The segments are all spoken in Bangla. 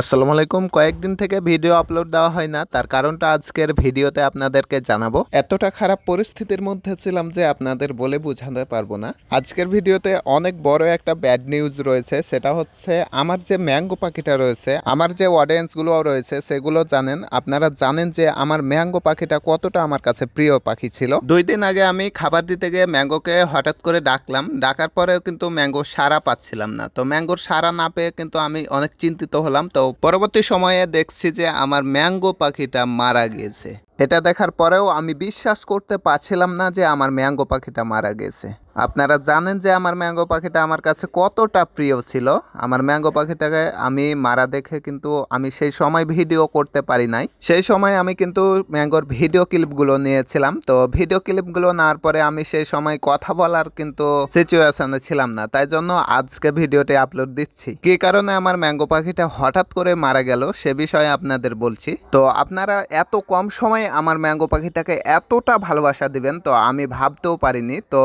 আসসালামু আলাইকুম। কয়েকদিন থেকে ভিডিও আপলোড দেওয়া হয় না, তার কারণটা আজকের ভিডিওতে আপনাদেরকে জানাব। এতটা খারাপ পরিস্থিতির মধ্যে ছিলাম যে আপনাদের বলে বোঝাতে পারব না। আজকের ভিডিওতে অনেক বড় একটা ব্যাড নিউজ রয়েছে, সেটা হচ্ছে আমার যে ম্যাঙ্গো পাখিটা রয়েছে, আমার যে অডিয়েন্সগুলো রয়েছে, সেগুলো জানেন। আপনারা জানেন যে আমার ম্যাঙ্গো পাখিটা কতটা আমার কাছে প্রিয় পাখি ছিল। দুই দিন আগে আমি খাবার দিতে গিয়ে ম্যাঙ্গোকে হঠাৎ করে ডাকলাম। ডাকার পরেও কিন্তু ম্যাঙ্গো সারা পাচ্ছিলাম না। তো ম্যাঙ্গোর সারা না পেয়ে কিন্তু আমি অনেক চিন্তিত হলাম। তো পরবর্তী সময়ে দেখছি যে আমার ম্যাঙ্গো পাখিটা মারা গেছে। এটা দেখার পরেও আমি বিশ্বাস করতে পারছিলাম না যে আমার ম্যাঙ্গো পাখিটা মারা গেছে। আপনারা জানেন যে আমার ম্যাঙ্গো পাখিটা আমার কাছে কতটা প্রিয় ছিল। আমার ম্যাঙ্গো পাখিটাকে আমি মারা দেখে কিন্তু আমি সেই সময় ভিডিও করতে পারি নাই। সেই সময় আমি কিন্তু ম্যাঙ্গোর ভিডিও ক্লিপগুলো নিয়েছিলাম। তো ভিডিও ক্লিপগুলো নেওয়ার পরে আমি সেই সময় কথা বলার কিন্তু সিচুয়েশনে ছিলাম না। তাই জন্য আজকে ভিডিওটি আপলোড দিচ্ছি। কি কারণে আমার ম্যাঙ্গো পাখিটা হঠাৎ করে মারা গেল সে বিষয়ে আপনাদের বলছি। তো আপনারা এত কম সময়ে আমার ম্যাঙ্গো পাখিটাকে এতটা ভালোবাসা দিবেন তো আমি ভাবতেও পারিনি। তো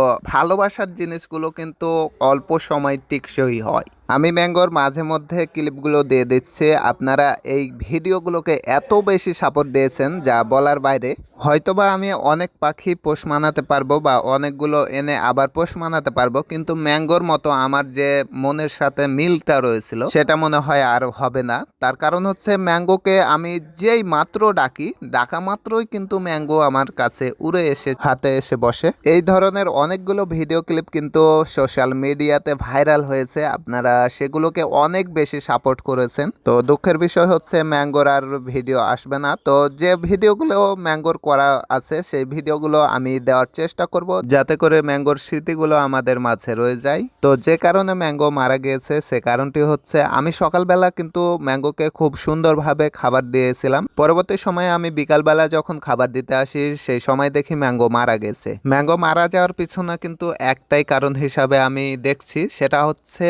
ভালোবাসার জিনিসগুলো কিন্তু অল্প সময় টেকসই হয়। আমি ম্যাঙ্গোর মাঝে মধ্যে ক্লিপগুলো দিয়ে দিচ্ছি। আপনারা এই ভিডিওগুলোকে এত বেশি সাপোর্ট দিয়েছেন যা বলার বাইরে। হয়তোবা আমি অনেক পাখি পোষ মানাতে পারব বা অনেকগুলো এনে আবার পোষ মানাতে পারব, কিন্তু ম্যাঙ্গোর মতো আমার যে মনের সাথে মিলটা রয়েছিল, সেটা মনে হয় আর হবে না। তার কারণ হচ্ছে ম্যাঙ্গোকে আমি যেই মাত্র ডাকি, ডাকা মাত্রই কিন্তু ম্যাঙ্গো আমার কাছে উড়ে এসে হাতে এসে বসে। এই ধরনের অনেকগুলো ভিডিও ক্লিপ কিন্তু সোশ্যাল মিডিয়াতে ভাইরাল হয়েছে। আপনারা সেগুলোকে অনেক বেশি সাপোর্ট করেছেন। তো দুঃখের বিষয় হচ্ছে ম্যাঙ্গোর আর ভিডিও আসবে না। তো যে ভিডিওগুলো ম্যাঙ্গোর করা আছে, সেই ভিডিওগুলো আমি দেওয়ার চেষ্টা করব যাতে করে ম্যাঙ্গোর স্মৃতিগুলো আমাদের মাঝে রয়ে যায়। তো যে কারণে ম্যাঙ্গো মারা গিয়েছে, সে কারণটি হচ্ছে আমি সকালবেলা কিন্তু ম্যাঙ্গোকে খুব সুন্দরভাবে খাবার দিয়েছিলাম। পরবর্তী সময়ে আমি বিকালবেলা যখন খাবার দিতে আসি, সেই সময় দেখি ম্যাঙ্গো মারা গেছে। ম্যাঙ্গো মারা যাওয়ার পিছনে কিন্তু একটাই কারণ হিসাবে আমি দেখছি, সেটা হচ্ছে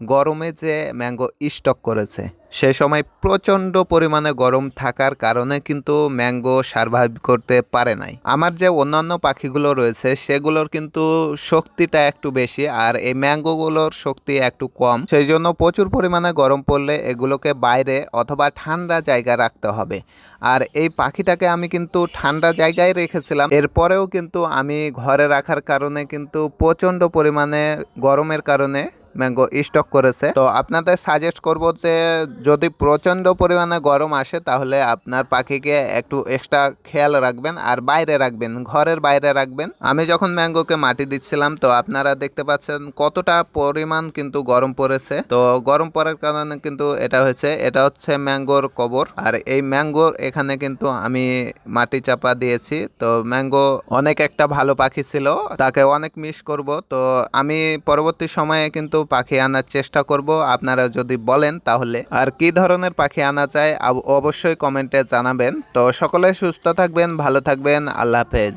গরমে যে ম্যাঙ্গো স্টক করেছে সেই সময় প্রচণ্ড পরিমাণে গরম থাকার কারণে কিন্তু ম্যাঙ্গো সার্ভাইভ করতে পারে নাই। আমার যে অন্যান্য পাখিগুলো রয়েছে, সেগুলোর কিন্তু শক্তিটা একটু বেশি আর এই ম্যাঙ্গোগুলোর শক্তি একটু কম। সেই জন্য প্রচুর পরিমাণে গরম পড়লে এগুলোকে বাইরে অথবা ঠান্ডা জায়গায় রাখতে হবে। আর এই পাখিটাকে আমি কিন্তু ঠান্ডা জায়গায় রেখেছিলাম। এরপরেও কিন্তু আমি ঘরে রাখার কারণে কিন্তু প্রচণ্ড পরিমাণে গরমের কারণে ম্যাঙ্গো স্টক করেছে। তো আপনাদের সাজেস্ট করব যে, যদি প্রচণ্ড পরিমাণে গরম আসে, তাহলে আপনার পাখিকে একটু এক্সট্রা খেয়াল রাখবেন আর বাইরে রাখবেন, ঘরের বাইরে রাখবেন। আমি যখন ম্যাঙ্গোকে মাটি দিচ্ছিলাম, তো আপনারা দেখতে পাচ্ছেন কতটা পরিমাণ কিন্তু গরম পড়েছে। তো গরম পড়ার কারণে কিন্তু এটা হয়েছে, এটা হচ্ছে ম্যাঙ্গোর কবর। আর এই ম্যাঙ্গোর এখানে কিন্তু আমি মাটি চাপা দিয়েছি। তো ম্যাঙ্গো অনেক একটা ভালো পাখি ছিল, তাকে অনেক মিস করব। তো আমি পরবর্তী সময়ে কিন্তু পাখি আনার চেষ্টা করব। আপনারা যদি বলেন তাহলে। আর কি ধরনের পাখি আনা চায় অবশ্যই কমেন্টে জানাবেন। তো সকলে সুস্থ থাকবেন, ভালো থাকবেন, আল্লাহ হাফেজ।